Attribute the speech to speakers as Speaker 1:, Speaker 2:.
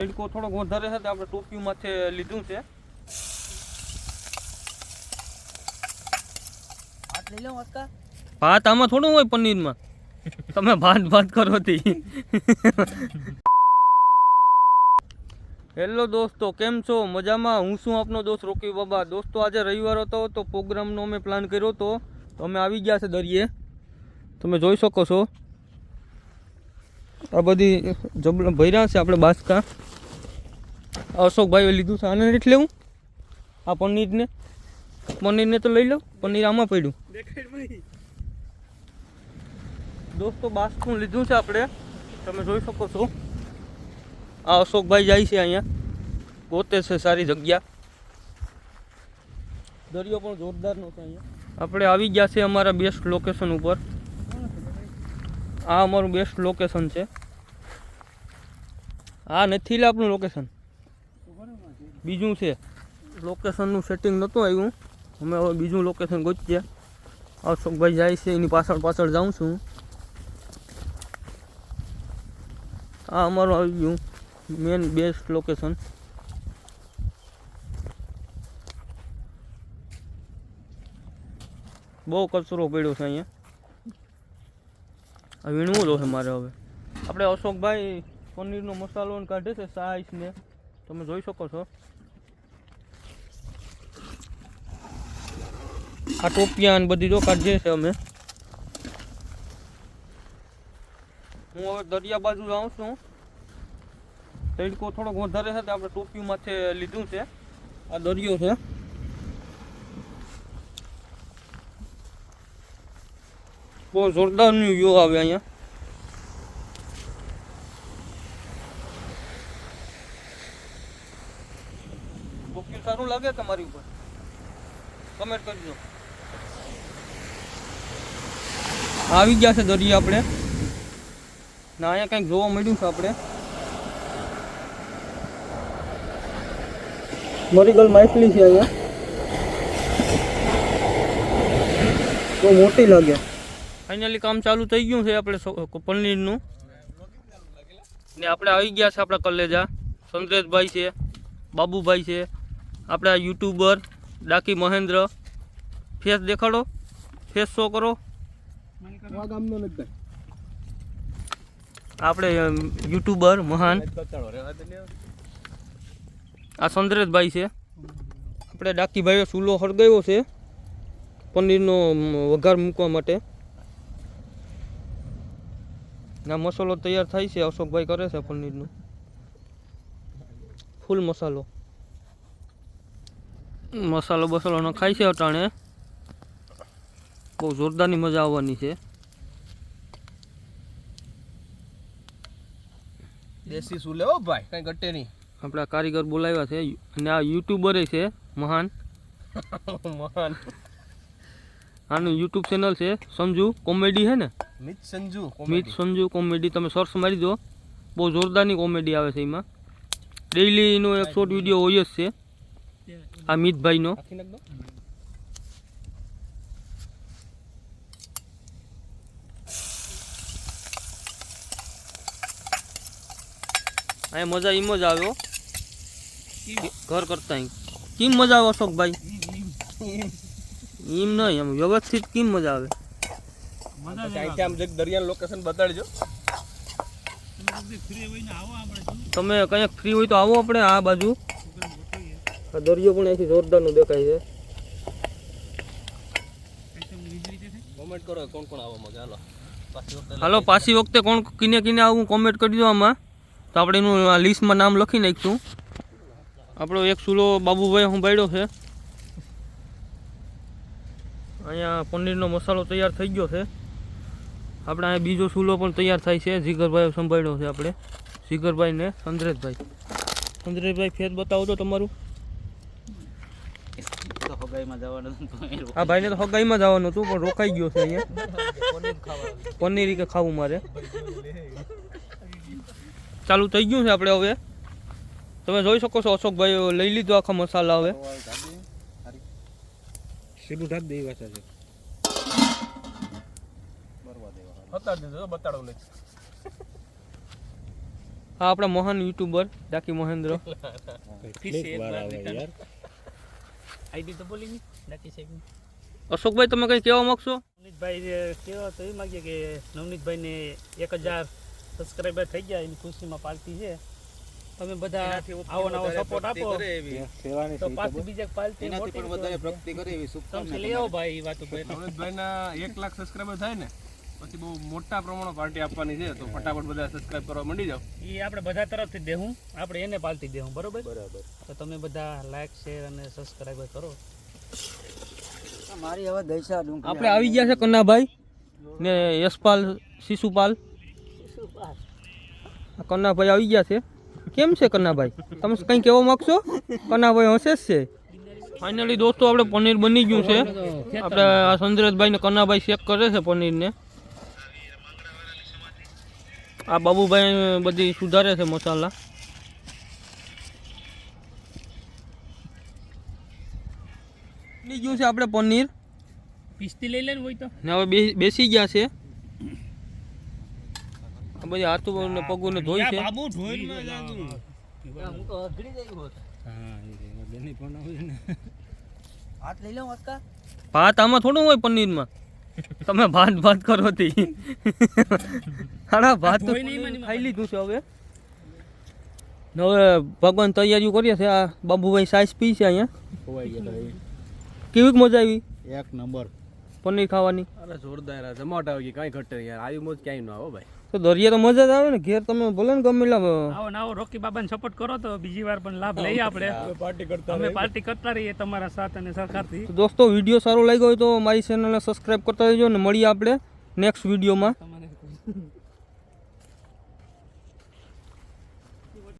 Speaker 1: તડકો થોડોક વધારે છે આપણે ટોપિયું માથે લીધું છે. ભાત આમાં થોડું હોય પનીરમાં. તમે ભાત ભાત કરો હતી હેલો દોસ્તો કેમ છો? મજામાં? હું છું આપનો દોસ્ત રોકી બાબા? દોસ્તો આજે રવિવાર હતો તો પ્રોગ્રામનો અમે પ્લાન કર્યો હતો તો અમે આવી ગયા છે દરિયે. તમે જોઈ શકો છો. આ બધી જબલ ભર્યા છે આપણે બાસકા. અશોકભાઈએ લીધું છે. આને નથી લેવું? આ પનીરને. પનીરને તો લઈ લઉં પનીર આમાં પડ્યું. દોસ્તો, બાસ્કું લીધું છે આપણે. તમે જોઈ શકો છો. આ અશોકભાઈ જાય છે અહીંયા. ગોતે છે સારી જગ્યા. દરિયો પણ જોરદારનો છે અહીંયા. આપણે આવી ગયા છે અમારા બેસ્ટ લોકેશન ઉપર. આ અમારું બેસ્ટ લોકેશન છે. આ નથી લે આપણું લોકેશન બીજું છે લોકેશનનું સેટિંગ નહોતું આવ્યું. અમે હવે બીજું લોકેશન ગોતીએ. અશોકભાઈ જાય છે, એની પાછળ પાછળ જાઉં છું. આ અમારું આવી ગયું મેન બેસ્ટ લોકેશન બહુ કચરો પડ્યો છે અહીંયા. વીણવું જ છે મારે હવે. આપણે અશોકભાઈ પનીરનો મસાલો કાઢે છે સાઈસ ને. તમે જોઈ શકો છો. આ ટોપિયા બધી જો કાઢીએ છે અમે. હું હવે દરિયા બાજુ જાઉં છું. તડકો થોડોક વધારે છે આપણે ટોપિયું માથે લીધું છે. આ દરિયો છે. બહુ જોરદારનું વ્યૂ આવે અહીંયા. ટોપિયું સારું લાગે તમારી ઉપર? કમેન્ટ કરજો. આવી ગયા છે દરિયા આપણે. ના અહીંયા કંઈક જોવા મળ્યું છે આપણે. મરીગલ માછલી છે અહીંયા. બહુ મોટી લાગે. ફાઇનલી કામ ચાલુ થઈ ગયું છે આપણે પનીરનું. ને આપણે આવી ગયા છે આપણા કલેજા. સંદ્રેશભાઈ છે, બાબુભાઈ છે. આપણા યુટ્યુબર ડાકી મહેન્દ્ર. ફેસ દેખાડો. ફેસ શો કરો. આપણે યુટ્યુબર મહાન. આ સંદ્રેશભાઈ છે. આપણે ડાકીભાઈએ ચૂલો સળગાવ્યો છે પનીરનો વઘાર મૂકવા માટે. ના મસાલો તૈયાર થાય છે, અશોકભાઈ કરે છે પનીરનું. ફૂલ મસાલો. મસાલો બસાલો નખાય છે અટાણે. બહુ જોરદારની મજા આવવાની છે.
Speaker 2: દેશી સુલે લેવો ભાઈ? કઈ ઘટે નહીં.
Speaker 1: આપણા કારીગર બોલાવ્યા છે. અને આ યુટ્યુબરે છે મહાન.
Speaker 2: મહાન.
Speaker 1: આનું યુટ્યુબ ચેનલ છે સંજુ કોમેડી છે ને?
Speaker 2: મિત સંજુ
Speaker 1: મિત સંજુ કોમેડી તમે સર્ચ મારી દો. બહુ જોરદારની કોમેડી આવે છે એમાં. ડેઈલીનો એક શોર્ટ વીડિયો હોય જ છે. આ
Speaker 2: મિતભાઈ નો
Speaker 1: અહીંયા મજા એમ જ. આવ્યો ઘર કરતા કેમ મજા આવે અશોકભાઈ? એમ નહીં એમ વ્યવસ્થિત કેમ મજા આવે? તમે કંઈક ફ્રી હોય તો આવો આપણે આ બાજુ. આ દરિયો પણ અહીંથી જોરદારનું દેખાય છે.
Speaker 2: કોમેન્ટ કરો કોણ કોણ આવો મજા હાલો. પાછી વખતે
Speaker 1: હાલો પાછી વખતે કોણ કિને કિને આવું કોમેન્ટ કરી દો આમાં. તો આપણે એનું આ લિસ્ટમાં નામ લખી નાખીશું. આપણો એક સુલો બાબુભાઈ હું બાળ્યો છે. અહીંયા પનીરનો મસાલો તૈયાર થઈ ગયો છે. આપણે અહીંયા બીજો સુલો પણ તૈયાર થાય છે. જીગરભાઈ સંભાળ્યો છે આપણે. જીગરભાઈ ને સંદ્રેશભાઈ સંદ્રેશભાઈ ફેર બતાવો તો તમારું.
Speaker 2: હગાઈમાં જવાનું
Speaker 1: આ ભાઈને તો હગાઈમાં જવાનું હતું પણ રોકાઈ ગયો છે અહીંયા. પનીર કે ખાવું મારે. ચાલુ થઈ ગયું છે આપણે હવે. તમે જોઈ શકો છો અશોકભાઈ લઈ લીધો આખા મસાલા હવે.
Speaker 2: હા ઢાક છે.
Speaker 1: આપણા મહાન યુટ્યુબર ડાકી મહેન્દ્ર.
Speaker 3: આઈડી તો બોલી નહીં નાખી સાહેબ
Speaker 1: અશોકભાઈ તમે કંઈ કહેવા માગશો
Speaker 3: નવનીતભાઈ કહેવા તો એ માગીએ કે નવનીતભાઈને એક હજાર સબસ્ક્રાઈબર થઈ ગયા એની ખુશીમાં પાર્ટી છે તમે બધા આવો નવો સપોર્ટ આપો તો પાછી બીજા પાર્ટી
Speaker 4: એનાથી પણ વધારે પ્રગતિ કરે એવી
Speaker 3: તમે
Speaker 4: શુભકામના
Speaker 3: લઈ આવો ભાઈ વાત પર
Speaker 2: નવનીતભાઈના એક લાખ સબસ્ક્રાઈબર થાય ને પછી બહુ મોટા પ્રમાણમાં પાર્ટી આપવાની છે તો ફટાફટ બધા સબસ્ક્રાઈબ કરવા માંડી જાઓ.
Speaker 3: એ આપણે બધા તરફથી દેવું આપણે એને પાલતી દેવું બરોબર? બરાબર. તો તમે બધા લાઈક શેર અને સબસ્ક્રાઇબ કરો.
Speaker 4: મારી હવે દૈસા
Speaker 1: આપણે આવી ગયા છે કન્નાભાઈ ને યશપાલ શિશુપાલ. આ કન્નાભાઈ આવી ગયા છે. કેમ છે કન્નાભાઈ? તમે કંઈ કહેવા માગશો? કન્નાભાઈ હશે જ છે. ફાઇનલી દોસ્તો આપણે પનીર બની ગયું છે. આપણે આ સંજરેશભાઈ ને કન્નાભાઈ ચેક કરે છે પનીરને. આ બાબુભાઈ બધી સુધારે છે મસાલા ગયું છે આપણે પનીર
Speaker 3: પીસતી લઈ લેને હોય તો
Speaker 1: ને હવે બેસી ગયા છે આ બધી હાથું ને પગું ને ધોઈ છે
Speaker 3: બાબુ ઢોઈલમાં જાતું
Speaker 2: હું તો અઘરી જઈ હોત
Speaker 4: હાથ લઈ લઉં અટકા
Speaker 1: ભાત આમાં થોડું હોય પનીરમાં તમે ભાત ભાત કરો તી. હાડા ભાત તો ખાઈ લીધું છે હવે. હવે ભગવાન તૈયારીઓ કરીએ છે આ બાબુભાઈ સાઈઝ પી છે અહીંયા.
Speaker 4: કેવી
Speaker 1: કેવીક મજા આવી?
Speaker 4: એક નંબર.
Speaker 1: પનીર ખાવાની.
Speaker 2: અરે જોરદાર જમાટ આવી ગઈ કાંઈ ઘટે યાર. આવી મોજ ક્યાંય ન આવો ભાઈ.
Speaker 1: તો દરિયા તો મજા જ આવે ને. ઘેર તમે બોલો ને ગમે એટલા
Speaker 3: આવો ને આવો રોકી બાબાને સપોર્ટ કરો તો બીજી વાર પણ લાભ લઈએ આપણે. પાર્ટી કરતા અમે પાર્ટી કરતા રહીએ તમારા સાથ અને સહકારથી.
Speaker 1: તો દોસ્તો વીડિયો સારો લાગ્યો હોય તો મારી ચેનલને સબસ્ક્રાઈબ કરતા રહેજો ને મળીએ આપણે નેક્સ્ટ વિડીયોમાં